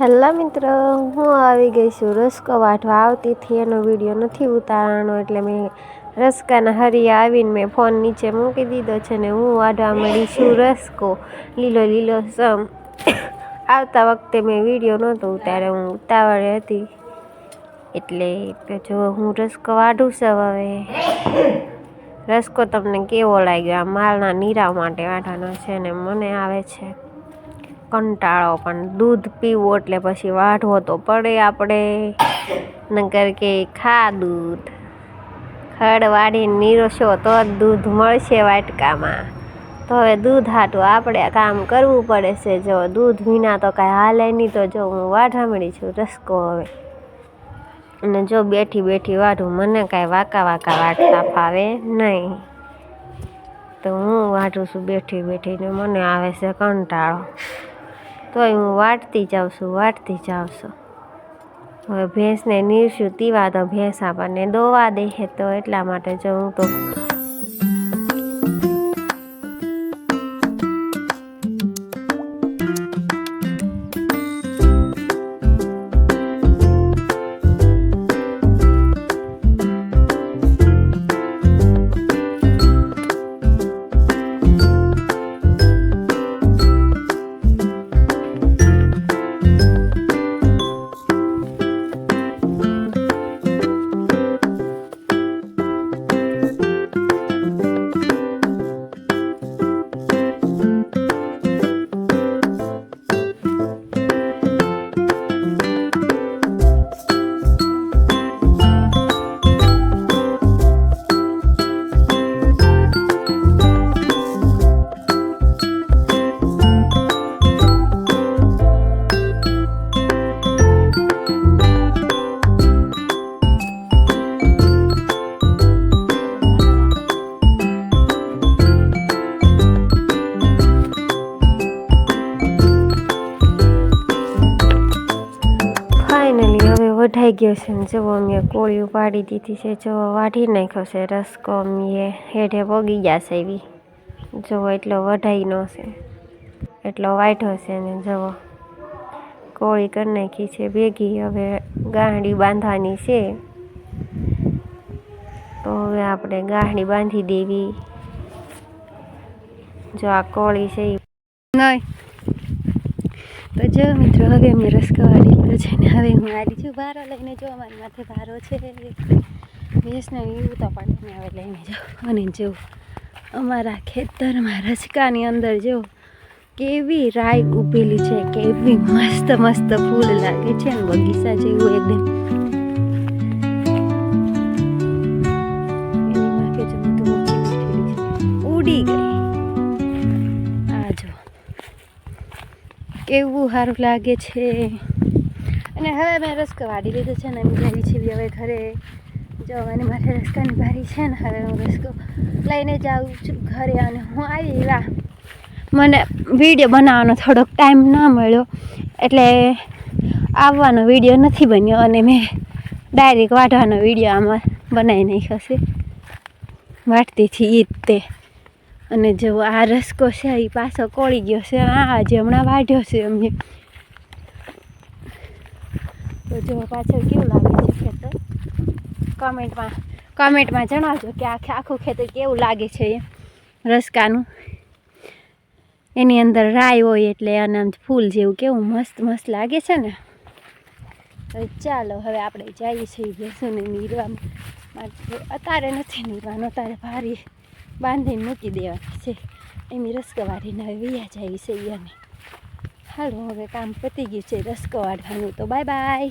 Hello મિત્રો, હું આવી ગઈ છું રસકો વાટવા આવતીથી એનો વીડિયો નથી ઉતારવાનો, એટલે મેં રસકાના હરિયા આવીને મેં ફોન નીચે મૂકી દીધો છે ને હું વાઢવા મળી છું રસકો. લીલો લીલો સમ. આવતા વખતે મેં વીડિયો નહોતો ઉતાર્યો, હું ઉતાવળે હતી. એટલે જો હું રસકો વાઢું છું હવે. રસકો તમને કેવો લાગ્યો? આ માલના નીરા માટે વાઢવાનો છે ને મને આવે છે. કંટાળો, પણ દૂધ પીવું એટલે પછી વાઢવો તો પડે આપણે. નકર કે ખા દૂધ. ખડ વાળીને નીરોશો તો જ દૂધ મળશે વાટકામાં. તો હવે દૂધ હાટું આપણે કામ કરવું પડે છે. જો દૂધ વિના તો કાંઈ હાલે નહીં, તો જો હું વાઢા મળી છું રસકો હવે. અને જો બેઠી બેઠી વાઢું મને કાંઈ વાંકા વાંકા વાટતા ફાવે નહીં. તો હું વાઢું છું બેઠી બેઠીને, મને આવે છે કંટાળો. તોય હું વાટતી જાઉં છું, વાટતી જાઉં છું. હવે ભેંસને નીરશું તીવા તો ભેંસ આપણને દોવા દે તો એટલા માટે જો હું તો ફાઇનલી હવે વઢાઈ ગયો છે ને જુઓ મેં કોળીઓ પાડી દીધી છે, જુઓ વાઢી નાખ્યો છે રસકો અમે હેઠે પગી ગયા છે એવી. જુઓ એટલો વઢાઈ નો છે, એટલો વાઢો છે ને જુઓ. કોળી કરી નાખી છે, ભેગી હવે ગાંડી બાંધવાની છે. તો હવે આપણે ગાંડી બાંધી દેવી. જો આ કોળી છે નહીં. તો જો મિત્રો, હવે અમે રસકો વાળી છે ને હવે હું આવી છું. ભારો લઈને જો, અમારી માથે ભારો છે. ભેંસને એવું તો પાડીને હવે લઈને જાઉં અને જો, અમારા ખેતરમાં રસકાની અંદર જો કેવી રાઈ ઉભેલી છે, કેવી મસ્ત મસ્ત ફૂલ લાગે છે ને બગીચા જેવું એકદમ. કેવું સારું લાગે છે. અને હવે મેં રસ્કો વાળી લીધો છે ને એમ જઈ છે હવે ઘરે જવાની મારે રસકાની બારી છે ને હવે હું રસ્કો લઈને જાઉં છું ઘરે અને હું આવી એવા મને વીડિયો બનાવવાનો થોડોક ટાઈમ ના મળ્યો. એટલે આવવાનો વીડિયો નથી બન્યો અને મેં ડાયરેક્ટ વાઢવાનો વીડિયો આમાં બનાવી નાખ્યો છે. વાટતી હતી ઈ જ તે. અને જો આ રસકો છે એ પાછો કોળી ગયો છે. આ જે હમણાં વાઢ્યો છે અમને. તો જો પાછળ કેવું લાગે છે ખેતર? કમેન્ટમાં કમેન્ટમાં જણાવજો કે આખે આખું ખેતર કેવું લાગે છે એ રસકાનું. એની અંદર રાઈ હોય એટલે અને ફૂલ જેવું કેવું મસ્ત મસ્ત લાગે છે ને. તો ચાલો, હવે આપણે જઈએ છીએ ભેંસોને નીરવા માટે અત્યારે નથી નીરવાનું, અત્યારે ભારી બાંધીને મૂકી દેવાની. છે. એમની રસકો વાળીને હવે વૈયા જાય છે અને હાલો, હવે કામ પતી ગયું છે રસકો વાળવાનું તો બાય બાય.